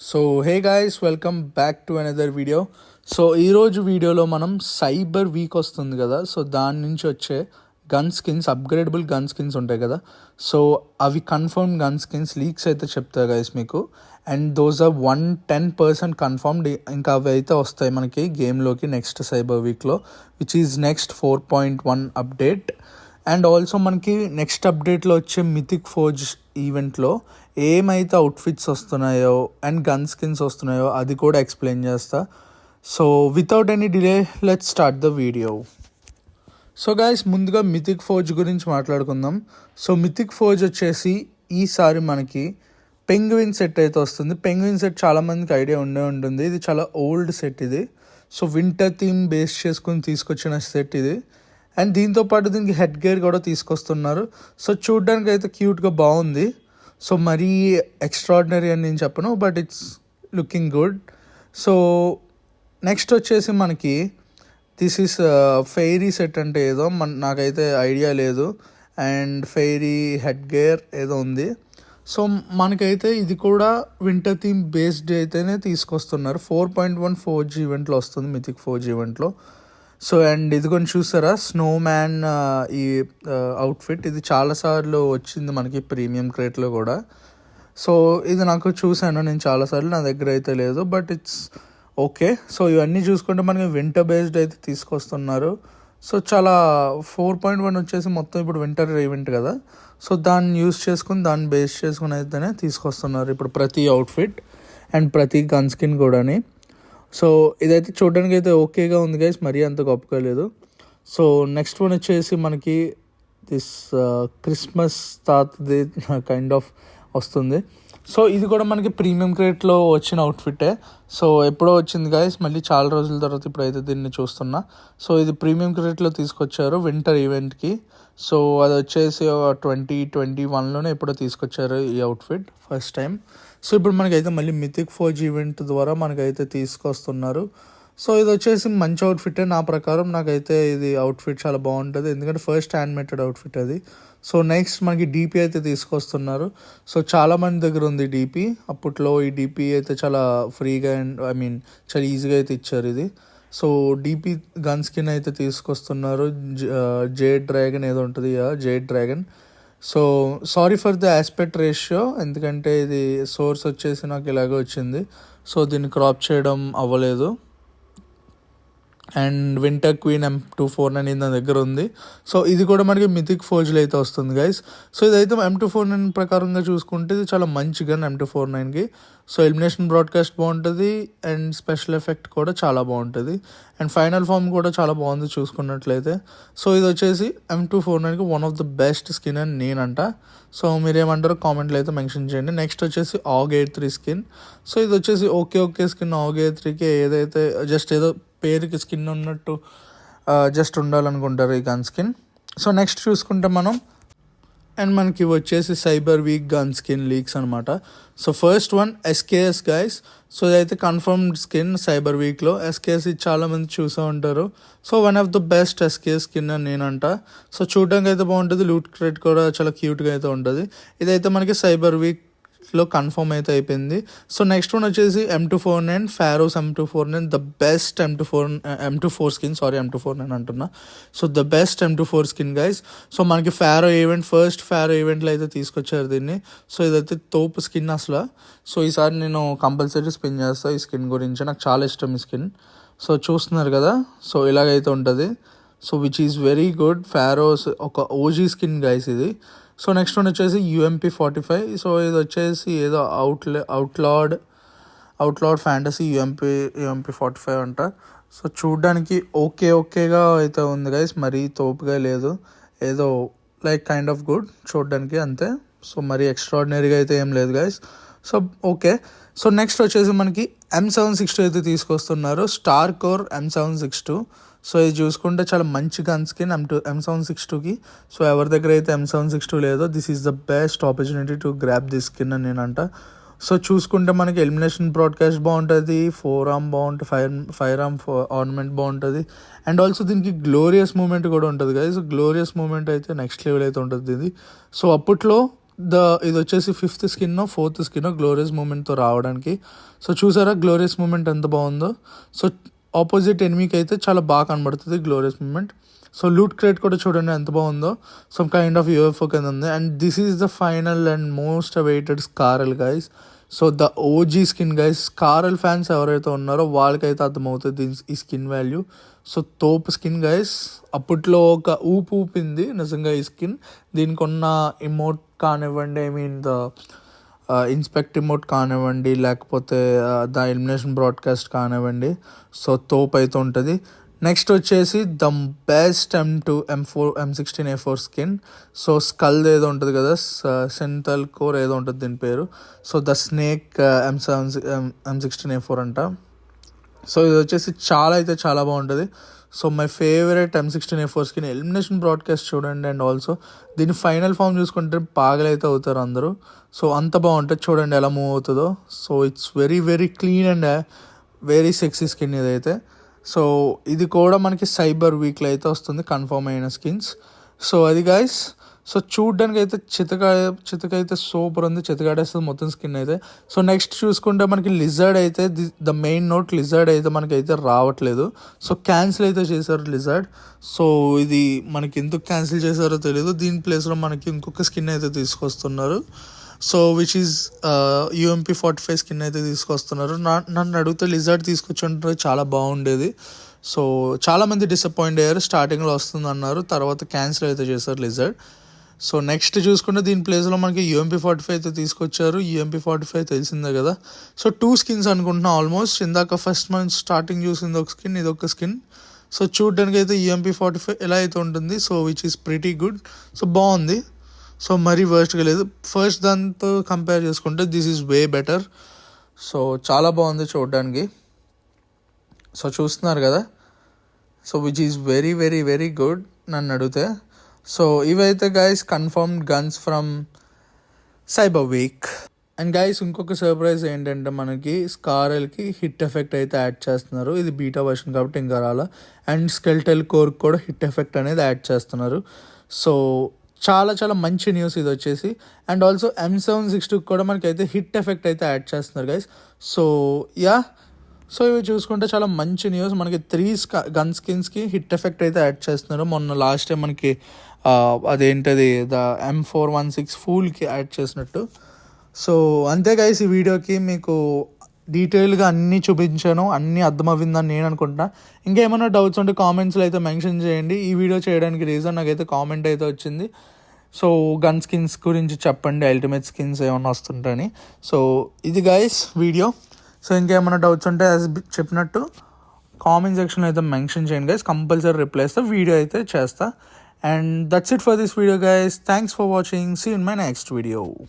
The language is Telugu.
So hey guys welcome back to another video so ఈరోజు వీడియోలో మనం సైబర్ వీక్ వస్తుంది కదా. సో దాని నుంచి వచ్చే gun skins upgradable gun skins ఉంటాయి కదా. సో అవి కన్ఫర్మ్ గన్ స్కిన్స్ లీక్స్ అయితే చెప్తా గైస్ మీకు. And those are one ten percent confirmed ఇంకా అవి అయితే వస్తాయి మనకి గేమ్లోకి నెక్స్ట్ సైబర్ వీక్లో which is next four point one update and also మనకి నెక్స్ట్ అప్డేట్లో వచ్చే మిథిక్ ఫోర్జ్ ఈవెంట్లో ఏమైతే అవుట్ఫిట్స్ వస్తున్నాయో అండ్ గన్ స్కిన్స్ వస్తున్నాయో అది కూడా ఎక్స్ప్లెయిన్ చేస్తా. So without any delay let start the video so guys ముందుగా మిథిక్ ఫోజ్ గురించి మాట్లాడుకుందాం. సో మిథిక్ ఫోజ్ వచ్చేసి ఈసారి మనకి పెంగ్విన్ సెట్ అయితే వస్తుంది. పెంగ్విన్ సెట్ చాలామందికి ఐడియా ఉండే ఉంటుంది. ఇది చాలా ఓల్డ్ సెట్ ఇది. సో వింటర్ థీమ్ బేస్ చేసుకుని తీసుకొచ్చిన సెట్ ఇది. అండ్ దీంతో పాటు దీనికి హెడ్ గేర్ కూడా తీసుకొస్తున్నారు. సో చూడ్డానికి అయితే క్యూట్గా బాగుంది. సో మరీ ఎక్స్ట్రాడినరీ అని నేను చెప్పను but it's looking good so next వచ్చేసి మనకి దిస్ ఈస్ ఫెయిరీ సెట్ అంటే ఏదో మన నాకైతే ఐడియా లేదు. అండ్ ఫెయిరీ హెడ్ గేర్ ఏదో ఉంది. సో మనకైతే ఇది కూడా వింటర్ థీమ్ బేస్డ్ అయితేనే తీసుకొస్తున్నారు. Four point one four G ఈవెంట్లో వస్తుంది మిథిక్ ఫోర్ జీ ఈవెంట్లో సో అండ్ ఇది కొంచెం చూసారా? స్నో మ్యాన్ ఈ అవుట్ఫిట్ ఇది చాలాసార్లు వచ్చింది మనకి ప్రీమియం క్రేట్లో కూడా. సో ఇది నాకు చూశాను నేను చాలాసార్లు నా దగ్గర అయితే లేదు బట్ ఇట్స్ ఓకే సో ఇవన్నీ చూసుకుంటే మనకి వింటర్ బేస్డ్ అయితే తీసుకొస్తున్నారు. సో చాలా ఫోర్ పాయింట్ వన్ వచ్చేసి మొత్తం ఇప్పుడు వింటర్ ఈవెంట్ కదా. సో దాన్ని యూస్ చేసుకుని దాన్ని బేస్ చేసుకుని అయితేనే తీసుకొస్తున్నారు ఇప్పుడు ప్రతి అవుట్ఫిట్ అండ్ ప్రతి గన్ స్కిన్ కూడాని. సో ఇదైతే చూడడానికి అయితే ఓకేగా ఉంది గైస్ మరీ అంత గొప్పగా లేదు. సో నెక్స్ట్ వన్ వచ్చేసి మనకి దిస్ క్రిస్మస్ తాతది కైండ్ ఆఫ్ వస్తుంది. సో ఇది కూడా మనకి ప్రీమియం క్రేట్లో వచ్చిన అవుట్ఫిట్టే సో ఎప్పుడో వచ్చింది గాయస్ మళ్ళీ చాలా రోజుల తర్వాత ఇప్పుడైతే దీన్ని చూస్తున్నా. సో ఇది ప్రీమియం క్రేట్లో తీసుకొచ్చారు వింటర్ ఈవెంట్కి సో అది వచ్చేసి ట్వంటీ ట్వంటీ వన్లోనే ఎప్పుడో తీసుకొచ్చారు ఈ అవుట్ఫిట్ ఫస్ట్ టైం సో ఇప్పుడు మనకైతే మళ్ళీ మిథిక్ ఫోర్జ్ ఈవెంట్ ద్వారా మనకైతే తీసుకొస్తున్నారు. సో ఇది వచ్చేసి మంచి అవుట్ఫిట్ నా ప్రకారం. నాకైతే ఇది అవుట్ఫిట్ చాలా బాగుంటుంది. ఎందుకంటే ఫస్ట్ హ్యాండ్మేటెడ్ అవుట్ఫిట్ అది. సో నెక్స్ట్ మనకి డీపీ అయితే తీసుకొస్తున్నారు. సో చాలామంది దగ్గర ఉంది డీపీ అప్పట్లో ఈ డీపీ అయితే చాలా ఫ్రీగా అండ్ ఐ మీన్ చాలా ఈజీగా అయితే ఇచ్చారు ఇది. సో డీపీ గన్ స్కిన్ అయితే తీసుకొస్తున్నారు. జేడ్ డ్రాగన్ ఏదో ఉంటుంది jade dragon so sorry for the aspect ratio ఎందుకంటే ఇది సోర్స్ వచ్చేసి నాకు ఇలాగే వచ్చింది. సో దీన్ని క్రాప్ చేయడం అవ్వలేదు. And winter queen M two four nine నా దగ్గర ఉంది. సో ఇది కూడా మనకి మిథిక్ ఫోర్జ్లో అయితే వస్తుంది గైస్ సో ఇదైతే ఎం టూ ఫోర్ నైన్ ప్రకారంగా చూసుకుంటే ఇది చాలా మంచి గన్ ఎం టూ ఫోర్ నైన్కి సో ఎలిమినేషన్ బ్రాడ్కాస్ట్ బాగుంటుంది అండ్ స్పెషల్ ఎఫెక్ట్ కూడా చాలా బాగుంటుంది. అండ్ ఫైనల్ ఫామ్ కూడా చాలా బాగుంది చూసుకున్నట్లయితే. సో ఇది వచ్చేసి ఎం టూ ఫోర్ నైన్కి one of the best skin అని నేనంట. సో మీరేమంటారో కామెంట్లో అయితే మెన్షన్ చేయండి. నెక్స్ట్ వచ్చేసి ఆగ్ ఎయిట్ త్రీ స్కిన్. సో ఇది వచ్చేసి okay okay skin AUG eight త్రీకి ఏదైతే జస్ట్ ఏదో పేరుకి స్కిన్ ఉన్నట్టు జస్ట్ ఉండాలనుకుంటారు ఈ గన్ స్కిన్. సో నెక్స్ట్ చూసుకుంటే మనం అండ్ మనకి వచ్చేసి cyber week gun skin leaks అనమాట so first one SKS guys so ఇదైతే కన్ఫర్మ్డ్ స్కిన్ సైబర్ వీక్లో ఎస్కేఎస్ ఇది చాలామంది చూసే ఉంటారు. So one of the best SKS skin అని నేనంట. సో చూడడానికి అయితే బాగుంటుంది. లూట్ క్రెట్ కూడా చాలా క్యూట్గా అయితే ఉంటుంది. ఇదైతే మనకి సైబర్ వీక్ లో కన్ఫర్మ్ అయితే అయిపోయింది. సో నెక్స్ట్ వన్ వచ్చేసి M two four nine far out's M two four nine the best M two four M two four skin sorry M two four nine అంటున్నా. So the best M two four skin guys so మనకి far out event first far out ఈవెంట్లో అయితే తీసుకొచ్చారు దీన్ని. సో ఇదైతే తోపు స్కిన్ అసలు. సో ఈసారి నేను కంపల్సరీ స్పిన్ చేస్తాను ఈ స్కిన్ గురించి. నాకు చాలా ఇష్టం ఈ స్కిన్. సో చూస్తున్నారు కదా? సో ఇలాగైతే ఉంటుంది. So which is very good pharaohs ఒక ఓజీ స్కిన్ గైస్ ఇది. సో నెక్స్ట్ వన్ వచ్చేసి యూఎంపీ ఫార్టీ ఫైవ్ సో ఇది వచ్చేసి ఏదో అవుట్లే outlawed outlawed fantasy UMP UMP forty five అంట. సో చూడ్డానికి ఓకే ఓకేగా అయితే ఉంది గైస్ మరీ తోపుగా లేదు. ఏదో లైక్ కైండ్ ఆఫ్ గుడ్ చూడడానికి అంతే. సో మరీ ఎక్స్ట్రాడినరీగా అయితే ఏం లేదు guys so okay so next వచ్చేసి మనకి ఎం సెవెన్ సిక్స్ టూ అయితే తీసుకొస్తున్నారు. Star core M seven six two so ఇది చూసుకుంటే చాలా మంచి gun skin M two M seven six టూకి సో ఎవరి దగ్గర అయితే ఎం సెవెన్ సిక్స్ టూ లేదో this is the best opportunity to grab this skin అని అంట సో చూసుకుంటే మనకి ఎలిమినేషన్ బ్రాడ్కాస్ట్ బాగుంటుంది ఫోర్ ఆర్మ్ బాగుంటుంది ఫైర్ ఫైర్ ఆర్మ్ ఆర్నమెంట్ బాగుంటుంది. అండ్ ఆల్సో దీనికి గ్లోరియస్ మూమెంట్ కూడా ఉంటుంది కదా సో గ్లోరియస్ మూమెంట్ అయితే నెక్స్ట్ లెవెల్ అయితే ఉంటుంది ఇది సో అప్పట్లో ద ఇది వచ్చేసి fifth skin fourth skin glorious మూమెంట్తో రావడానికి. సో చూసారా గ్లోరియస్ మూమెంట్ ఎంత బాగుందో? సో ఆపోజిట్ ఎనిమికి అయితే చాలా బాగా కనబడుతుంది glorious moment so loot crate కూడా చూడండి ఎంత బాగుందో. సమ్ కైండ్ ఆఫ్ యూఎఫ్ఓ కింద ఉంది. And this is the final and most awaited scar L guys so the OG skin guys scar L fans ఎవరైతే ఉన్నారో వాళ్ళకైతే అర్థమవుతుంది దీని ఈ స్కిన్ వాల్యూ సో తోపు స్కిన్ గైస్ అప్పట్లో ఒక ఊపు ఊపింది నిజంగా ఈ స్కిన్ దీనికి ఉన్న ఇమోట్ కానివ్వండి I mean the inspect remote కానివ్వండి లేకపోతే ద ఎలిమినేషన్ బ్రాడ్కాస్ట్ కానివ్వండి. సో తోప్ అయితే ఉంటుంది. నెక్స్ట్ వచ్చేసి the best M two M four M sixteen A four skin. So skull ఏదో ఉంటుంది కదా సెంతల్ కోర్ ఏదో ఉంటుంది దీని పేరు. So the snake M seven M sixteen A four అంట. సో ఇది వచ్చేసి చాలా అయితే చాలా బాగుంటుంది. So my favourite M sixteen A four skin elimination broadcast చూడండి అండ్ ఆల్సో దీని ఫైనల్ ఫామ్ చూసుకుంటే పాగలైతే అవుతారు అందరూ. సో అంత బాగుంటుంది. చూడండి ఎలా మూవ్ అవుతుందో. So it's very very clean and uh, very sexy skin ఇదైతే. సో ఇది కూడా మనకి సైబర్ వీక్లో అయితే వస్తుంది. కన్ఫర్మ్ అయిన స్కిన్స్. సో అది గాయస్ సో చూడ్డానికి అయితే చితకాయ చితక అయితే సూపర్ ఉంది. చితకాడేస్తుంది మొత్తం స్కిన్ అయితే. సో నెక్స్ట్ చూసుకుంటే మనకి లిజర్డ్ అయితే ద మెయిన్ నోట్ లిజర్డ్ అయితే మనకి అయితే రావట్లేదు. సో క్యాన్సిల్ అయితే చేశారు లిజర్డ్. సో ఇది మనకి ఎందుకు క్యాన్సిల్ చేశారో తెలియదు దీని ప్లేస్లో మనకి ఇంకొక స్కిన్ అయితే తీసుకొస్తున్నారు. So which is UMP forty five skin అయితే తీసుకొస్తున్నారు. నా నన్ను అడిగితే లిజర్డ్ తీసుకొచ్చుంటే చాలా బాగుండేది. సో చాలామంది డిసప్పాయింట్ అయ్యారు. స్టార్టింగ్లో వస్తుంది అన్నారు తర్వాత క్యాన్సిల్ అయితే చేశారు లిజర్డ్. సో నెక్స్ట్ చూసుకుంటే దీని ప్లేస్లో మనకి యూఎంపీ ఫార్టీ ఫైవ్ అయితే తీసుకొచ్చారు. యూఎంపీ ఫార్టీ ఫైవ్ తెలిసిందే కదా. సో టూ స్కిన్స్ అనుకుంటున్నా ఆల్మోస్ట్ ఇందాక ఫస్ట్ మంత్ స్టార్టింగ్ చూసింది ఒక స్కిన్ ఇది ఒక స్కిన్ సో చూడడానికి అయితే యూఎంపీ ఫార్టీ ఫైవ్ ఎలా అయితే ఉంటుంది so which is pretty good so బాగుంది. సో మరీ వర్స్ట్గా లేదు. ఫస్ట్ దాంతో కంపేర్ చేసుకుంటే this is way better so చాలా బాగుంది చూడడానికి. సో చూస్తున్నారు కదా. So which is very very very good నన్ను అడిగితే. సో ఇవైతే guys confirmed guns from cyber week and guys ఇంకొక సర్ప్రైజ్ ఏంటంటే మనకి స్కారెల్కి హిట్ ఎఫెక్ట్ అయితే యాడ్ చేస్తున్నారు. ఇది బీటా వర్షన్ కాబట్టి ఇంకా రాలా. అండ్ స్కెల్టెల్ కోర్ కూడా హిట్ ఎఫెక్ట్ అనేది యాడ్ చేస్తున్నారు. సో చాలా చాలా మంచి న్యూస్ ఇది వచ్చేసి. And also M seven six టూకి కూడా మనకైతే హిట్ ఎఫెక్ట్ అయితే యాడ్ చేస్తున్నారు గైస్ సో యా సో ఇవి చూసుకుంటే చాలా మంచి న్యూస్ మనకి త్రీ గన్ స్కిన్స్కి హిట్ ఎఫెక్ట్ అయితే యాడ్ చేస్తున్నారు. మొన్న లాస్ట్ టైం మనకి అదేంటది the M four one six ఫూల్కి add చేసినట్టు. సో అంతే గైస్ ఈ వీడియోకి మీకు డీటెయిల్గా అన్నీ చూపించాను అన్నీ అర్థమవుతుందని నేను అనుకుంటున్నా. ఇంకేమైనా డౌట్స్ ఉంటే కామెంట్స్లో అయితే మెన్షన్ చేయండి. ఈ వీడియో చేయడానికి రీజన్ నాకైతే కామెంట్ అయితే వచ్చింది. సో గన్ స్కిన్స్ గురించి చెప్పండి అల్టిమేట్ స్కిన్స్ ఏమైనా వస్తుంటాయని. సో ఇది గైస్ వీడియో సో ఇంకేమైనా డౌట్స్ ఉంటే యాజ్ చెప్పినట్టు కామెంట్ సెక్షన్లో అయితే మెన్షన్ చేయండి గైస్ కంపల్సరీ రిప్లై ఇస్తే వీడియో అయితే చేస్తా. And that's it for this video guys. Thanks for watching. See you in my next video.